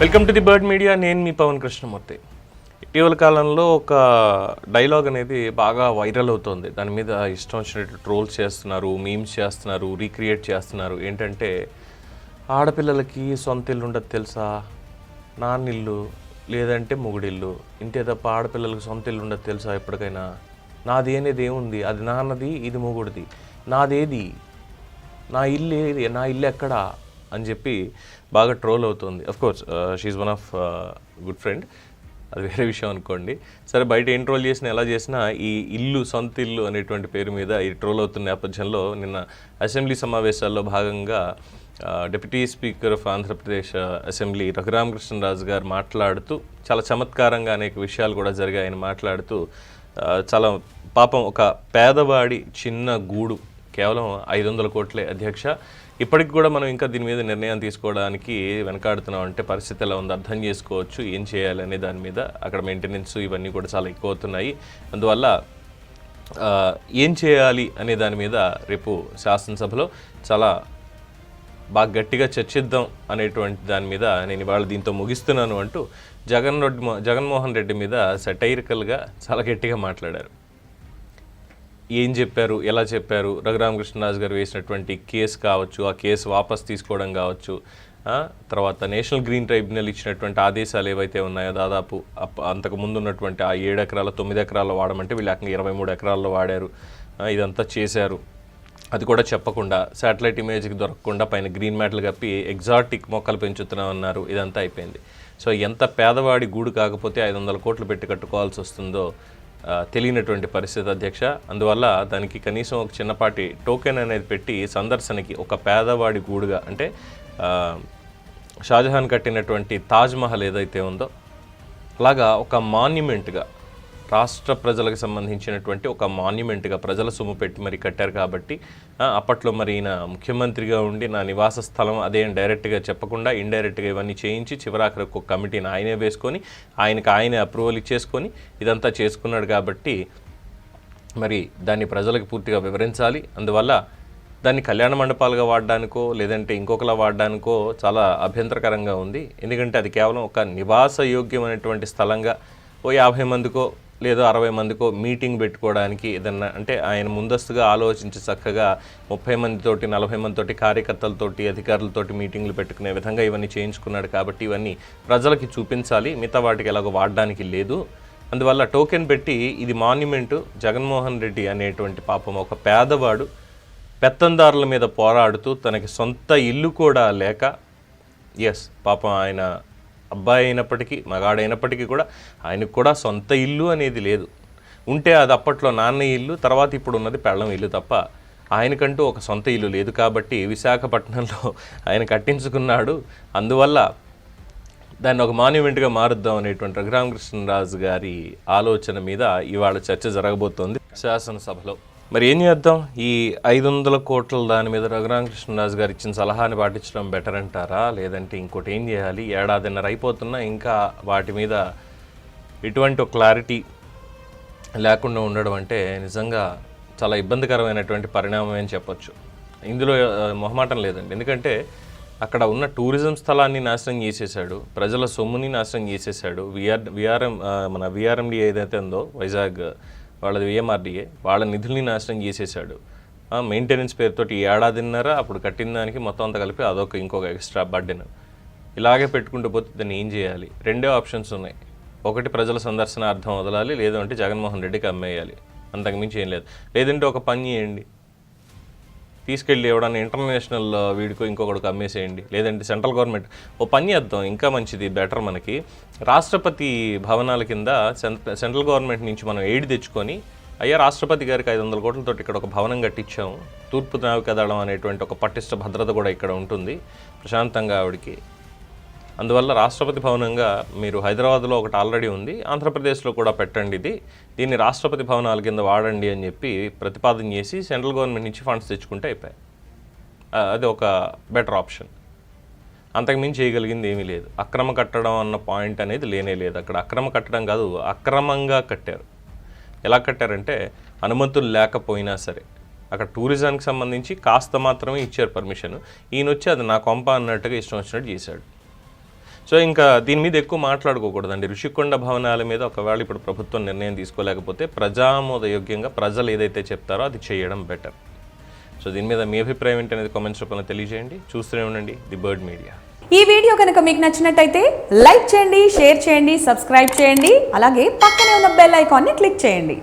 Welcome to the bird media నేను మీ పవన్ కృష్ణమూర్తి. ఇటీవల కాలంలో ఒక డైలాగ్ అనేది బాగా వైరల్ అవుతుంది. దాని మీద ఇష్టం వచ్చినట్టు ట్రోల్స్ చేస్తున్నారు మీమ్స్ చేస్తున్నారు రీక్రియేట్ చేస్తున్నారు. ఏంటంటే ఆడపిల్లలకి సొంత ఇల్లు ఉండదు తెలుసా? నాన్నిల్లు లేదంటే మొగుడిల్లు. ఇంతే తప్ప ఆడపిల్లలకి సొంత ఇల్లు ఉండదు తెలుసా ఎప్పటికైనా? నాది అనేది ఏముంది? అది నాన్నది ఇది మొగుడిది. నాదేది? నా ఇల్లు ఏది నా ఇల్లు ఎక్కడా అని చెప్పి బాగా ట్రోల్ అవుతుంది. Course she one of good friend అది వేరే విషయం అనుకోండి. సరే బయట ఏం ట్రోల్ చేసినా ఎలా చేసినా ఈ ఇల్లు సొంత ఇల్లు అనేటువంటి పేరు మీద ఈ ట్రోల్ అవుతున్న నేపథ్యంలో నిన్న అసెంబ్లీ సమావేశాల్లో భాగంగా uh, deputy speaker of Andhra Pradesh uh, assembly Raghu Rama Krishna Raju గారు మాట్లాడుతూ చాలా చమత్కారంగా అనేక విషయాలు కూడా జరిగాయి. ఆయన మాట్లాడుతూ uh, చాలా పాపం ఒక పేదవాడి చిన్న గూడు కేవలం ఐదు వందల కోట్లే అధ్యక్ష. ఇప్పటికి కూడా మనం ఇంకా దీని మీద నిర్ణయం తీసుకోవడానికి వెనకాడుతున్నాం అంటే పరిస్థితి ఎలా ఉంది అర్థం చేసుకోవచ్చు ఏం చేయాలి అనే దాని మీద అక్కడ మెయింటెనెన్స్ ఇవన్నీ కూడా చాలా ఎక్కువ అవుతున్నాయి. అందువల్ల ఏం చేయాలి అనే దాని మీద రేపు శాసనసభలో చాలా బాగా గట్టిగా చర్చిద్దాం అనేటువంటి దాని మీద నేను ఇవాళ దీంతో ముగిస్తున్నాను అంటూ జగన్ రెడ్డి జగన్మోహన్ రెడ్డి మీద సెటైరికల్గా చాలా గట్టిగా మాట్లాడారు. ఏం చెప్పారు ఎలా చెప్పారు రఘురామకృష్ణరాజు గారు వేసినటువంటి కేసు కావచ్చు ఆ కేసు వాపస్ తీసుకోవడం కావచ్చు తర్వాత నేషనల్ గ్రీన్ ట్రైబ్యునల్ ఇచ్చినటువంటి ఆదేశాలు ఏవైతే ఉన్నాయో దాదాపు అంతకు ముందు ఉన్నటువంటి ఆ ఏడు ఎకరాల తొమ్మిది ఎకరాల్లో వాడమంటే వీళ్ళు ఇరవై మూడు ఎకరాల్లో వాడారు ఇదంతా చేశారు. అది కూడా చెప్పకుండా శాటిలైట్ ఇమేజ్కి దొరకకుండా పైన గ్రీన్ మ్యాట్లు కప్పి ఎగ్జాటిక్ మొక్కలు పెంచుతున్నామన్నారు. ఇదంతా అయిపోయింది. సో ఎంత పేదవాడి గూడు కాకపోతే ఐదు వందల కోట్లు పెట్టి కట్టుకోవాల్సి వస్తుందో తెలియనటువంటి పరిస్థితి అధ్యక్ష. అందువల్ల దానికి కనీసం ఒక చిన్నపాటి టోకెన్ అనేది పెట్టి సందర్శనకి ఒక పేదవాడి గూడుగా అంటే షాజహాన్ కట్టినటువంటి తాజ్ మహల్ ఏదైతే ఉందో అలాగా ఒక మాన్యుమెంట్గా రాష్ట్ర ప్రజలకు సంబంధించినటువంటి ఒక మాన్యుమెంట్గా ప్రజల సొమ్ము పెట్టి మరి కట్టారు కాబట్టి అప్పట్లో మరి ఈయన ముఖ్యమంత్రిగా ఉండి నా నివాస స్థలం అదేం డైరెక్ట్గా చెప్పకుండా ఇండైరెక్ట్గా ఇవన్నీ చేయించి చివరాఖరికి ఒక కమిటీని ఆయనే వేసుకొని ఆయనకి ఆయనే అప్రూవల్ ఇచ్చేసుకొని ఇదంతా చేసుకున్నాడు కాబట్టి మరి దాన్ని ప్రజలకు పూర్తిగా వివరించాలి. అందువల్ల దాన్ని కళ్యాణ మండపాలుగా వాడడానికో లేదంటే ఇంకొకలా వాడడానికో చాలా అభ్యంతరకరంగా ఉంది. ఎందుకంటే అది కేవలం ఒక నివాస యోగ్యమైనటువంటి స్థలంగా ఓ యాభై మందికో లేదో అరవై మందికో మీటింగ్ పెట్టుకోవడానికి ఏదన్నా అంటే ఆయన ముందస్తుగా ఆలోచించి చక్కగా ముప్పై మందితోటి నలభై మందితోటి కార్యకర్తలతోటి అధికారులతోటి మీటింగ్లు పెట్టుకునే విధంగా ఇవన్నీ చేయించుకున్నాడు కాబట్టి ఇవన్నీ ప్రజలకి చూపించాలి. మిగతా వాటికి ఎలాగో వాడడానికి లేదు. అందువల్ల టోకెన్ పెట్టి ఇది మాన్యుమెంటు జగన్మోహన్ రెడ్డి అనేటువంటి పాపం ఒక పేదవాడు పెత్తందారుల మీద పోరాడుతూ తనకి సొంత ఇల్లు కూడా లేక ఎస్ పాపం ఆయన అబ్బాయి అయినప్పటికీ మగాడైనప్పటికీ కూడా ఆయనకు కూడా సొంత ఇల్లు అనేది లేదు. ఉంటే అది అప్పట్లో నాన్న ఇల్లు తర్వాత ఇప్పుడు ఉన్నది పెళ్ళం ఇల్లు తప్ప ఆయనకంటూ ఒక సొంత ఇల్లు లేదు కాబట్టి విశాఖపట్నంలో ఆయన కట్టించుకున్నాడు. అందువల్ల దాన్ని ఒక మాన్యుమెంట్గా మారుద్దాం అనేటువంటి రఘురామకృష్ణరాజు గారి ఆలోచన మీద ఇవాళ చర్చ జరగబోతోంది. శాసనసభలో మరి ఏం చేద్దాం? ఈ ఐదు వందల కోట్ల దాని మీద రఘురామకృష్ణరాజు గారు ఇచ్చిన సలహాని పాటించడం బెటర్ అంటారా? లేదంటే ఇంకోటి ఏం చేయాలి? ఏడాదిన్నర అయిపోతున్నా ఇంకా వాటి మీద ఎటువంటి క్లారిటీ లేకుండా ఉండడం అంటే నిజంగా చాలా ఇబ్బందికరమైనటువంటి పరిణామం అని చెప్పొచ్చు. ఇందులో మొహమాటం లేదండి. ఎందుకంటే అక్కడ ఉన్న టూరిజం స్థలాన్ని నాశనం చేసేసాడు ప్రజల సొమ్ముని నాశనం చేసేసాడు విఆర్ విఆర్ఎం మన విఆర్ఎండి ఏదైతే ఉందో వైజాగ్ వాళ్ళది విఎంఆర్డీఏ వాళ్ళ నిధుల్ని నాశనం చేసేసాడు మెయింటెనెన్స్ పేరుతో ఈ ఏడాదిన్నర అప్పుడు కట్టిన దానికి మొత్తం అంతా కలిపి అదొక ఇంకొక ఎక్స్ట్రా బర్డెన్ ఇలాగే పెట్టుకుంటూ పోతే దాన్ని ఏం చేయాలి? రెండే ఆప్షన్స్ ఉన్నాయి. ఒకటి ప్రజల సందర్శనార్థం వదలాలి లేదంటే జగన్మోహన్ రెడ్డికి అమ్మేయాలి. అంతకుమించి ఏం లేదు. లేదంటే ఒక పని చేయండి. తీసుకెళ్ళి ఎవడన్నా ఇంటర్నేషనల్ వీడికో ఇంకొకటికి అమ్మేసేయండి. లేదంటే సెంట్రల్ గవర్నమెంట్. ఓ పని చేద్దాం ఇంకా మంచిది బెటర్ మనకి. రాష్ట్రపతి భవనాల కింద సెంట్రల్ గవర్నమెంట్ నుంచి మనం ఎయిడ్ తెచ్చుకొని అయ్యా రాష్ట్రపతి గారికి ఐదు వందల కోట్లతో ఇక్కడ ఒక భవనం కట్టించాము తూర్పు నావికాదళం అనేటువంటి ఒక పటిష్ట భద్రత కూడా ఇక్కడ ఉంటుంది. ప్రశాంతంగా ఆవిడకి. అందువల్ల రాష్ట్రపతి భవనంగా మీరు హైదరాబాద్లో ఒకటి ఆల్రెడీ ఉంది ఆంధ్రప్రదేశ్లో కూడా పెట్టండి ఇది. దీన్ని రాష్ట్రపతి భవనాల కింద వాడండి అని చెప్పి ప్రతిపాదన చేసి సెంట్రల్ గవర్నమెంట్ నుంచి ఫండ్స్ తెచ్చుకుంటే అయిపోయాయి. అది ఒక బెటర్ ఆప్షన్. అంతకుమించి చేయగలిగింది ఏమీ లేదు. అక్రమ కట్టడం అన్న పాయింట్ అనేది లేనే లేదు. అక్కడ అక్రమ కట్టడం కాదు అక్రమంగా కట్టారు. ఎలా కట్టారంటే అనుమతులు లేకపోయినా సరే అక్కడ టూరిజానికి సంబంధించి కాస్త మాత్రమే ఇచ్చారు పర్మిషన్. ఈయన వచ్చి అది నా కొంప అన్నట్టుగా ఇష్టం వచ్చినట్టు చేశాడు. సో ఇంకా దీని మీద ఎక్కువ మాట్లాడుకోకూడదండి. ఋషికొండ భవనాల మీద ఒకవేళ ఇప్పుడు ప్రభుత్వం నిర్ణయం తీసుకోలేకపోతే ప్రజామోదయోగ్యంగా ప్రజలు ఏదైతే చెప్తారో అది చేయడం బెటర్ సో దీని మీద మీ అభిప్రాయం ఏంటనేది కామెంట్స్ రూపంలో తెలియజేయండి. చూస్తూనే ఉండండి ది బర్డ్ మీడియా ఈ వీడియో కనుక మీకు నచ్చినట్టయితే లైక్ చేయండి షేర్ చేయండి సబ్స్క్రైబ్ చేయండి. అలాగే పక్కనే ఉన్న బెల్ ఐకాన్ని క్లిక్ చేయండి.